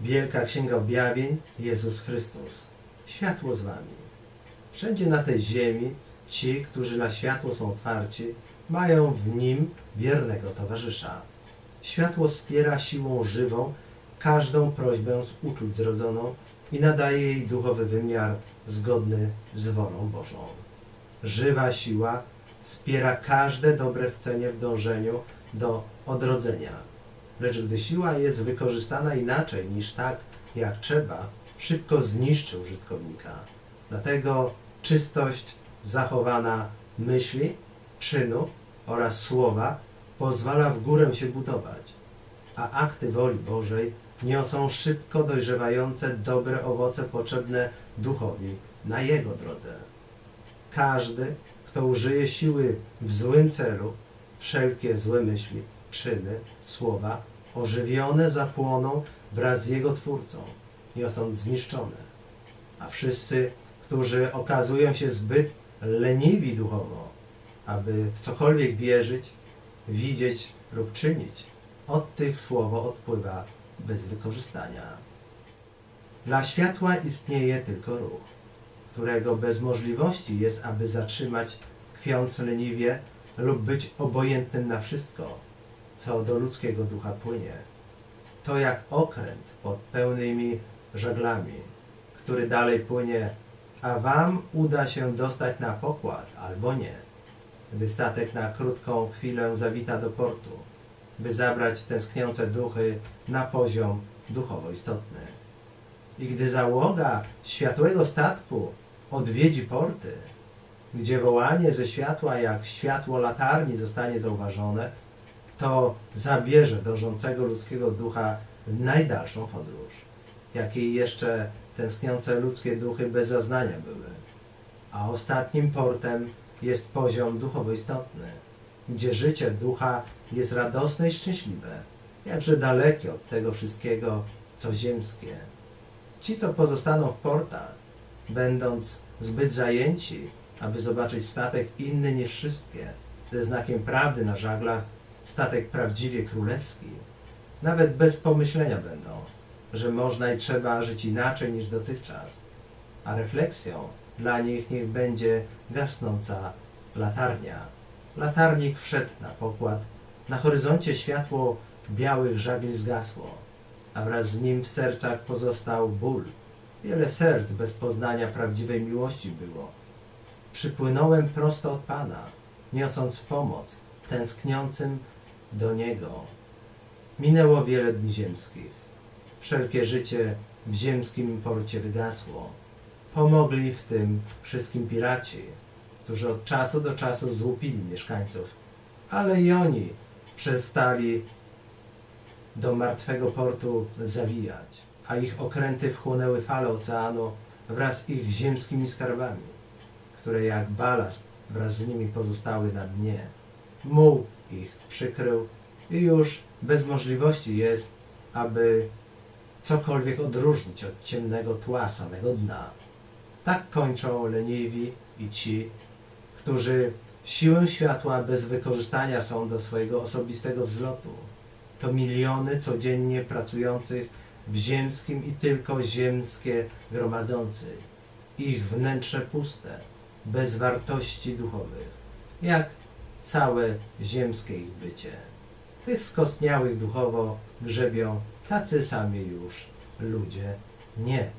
Wielka Księga Objawień, Jezus Chrystus. Światło z wami. Wszędzie na tej ziemi ci, którzy na światło są otwarci, mają w nim wiernego towarzysza. Światło wspiera siłą żywą każdą prośbę z uczuć zrodzoną i nadaje jej duchowy wymiar zgodny z wolą Bożą. Żywa siła wspiera każde dobre chcenie w dążeniu do odrodzenia. Lecz gdy siła jest wykorzystana inaczej niż tak, jak trzeba, szybko zniszczy użytkownika. Dlatego czystość zachowana myśli, czynu oraz słowa pozwala w górę się budować, a akty woli Bożej niosą szybko dojrzewające dobre owoce potrzebne duchowi na jego drodze. Każdy, kto użyje siły w złym celu, wszelkie złe myśli, czyny, słowa, ożywione zapłoną wraz z jego twórcą, niosąc zniszczone. A wszyscy, którzy okazują się zbyt leniwi duchowo, aby w cokolwiek wierzyć, widzieć lub czynić, od tych słowo odpływa bez wykorzystania. Dla światła istnieje tylko ruch, którego bez możliwości jest, aby zatrzymać, kwiąc leniwie lub być obojętnym na wszystko, co do ludzkiego ducha płynie. To jak okręt pod pełnymi żaglami, który dalej płynie, a wam uda się dostać na pokład albo nie, gdy statek na krótką chwilę zawita do portu, by zabrać tęskniące duchy na poziom duchowo istotny. I gdy załoga światłego statku odwiedzi porty, gdzie wołanie ze światła jak światło latarni zostanie zauważone, to zabierze dążącego ludzkiego ducha w najdalszą podróż, jakiej jeszcze tęskniące ludzkie duchy bez zaznania były. A ostatnim portem jest poziom duchowo istotny, gdzie życie ducha jest radosne i szczęśliwe, jakże dalekie od tego wszystkiego, co ziemskie. Ci, co pozostaną w portach, będąc zbyt zajęci, aby zobaczyć statek inny niż wszystkie, ze znakiem prawdy na żaglach, statek prawdziwie królewski, nawet bez pomyślenia będą, że można i trzeba żyć inaczej niż dotychczas, a refleksją dla nich niech będzie gasnąca latarnia. Latarnik wszedł na pokład, na horyzoncie światło białych żagli zgasło, a wraz z nim w sercach pozostał ból. Wiele serc bez poznania prawdziwej miłości było. Przypłynąłem prosto od Pana, niosąc pomoc tęskniącym do Niego. Minęło wiele dni ziemskich. Wszelkie życie w ziemskim porcie wygasło. Pomogli w tym wszystkim piraci, którzy od czasu do czasu złupili mieszkańców, ale i oni przestali do martwego portu zawijać, a ich okręty wchłonęły fale oceanu wraz z ich ziemskimi skarbami, które jak balast wraz z nimi pozostały na dnie. Muł ich przykrył i już bez możliwości jest, aby cokolwiek odróżnić od ciemnego tła samego dna. Tak kończą leniwi i ci, którzy siłę światła bez wykorzystania są do swojego osobistego wzlotu. To miliony codziennie pracujących w ziemskim i tylko ziemskie gromadzących. Ich wnętrze puste, bez wartości duchowych, jak całe ziemskie ich bycie. Tych skostniałych duchowo grzebią tacy sami już ludzie nie.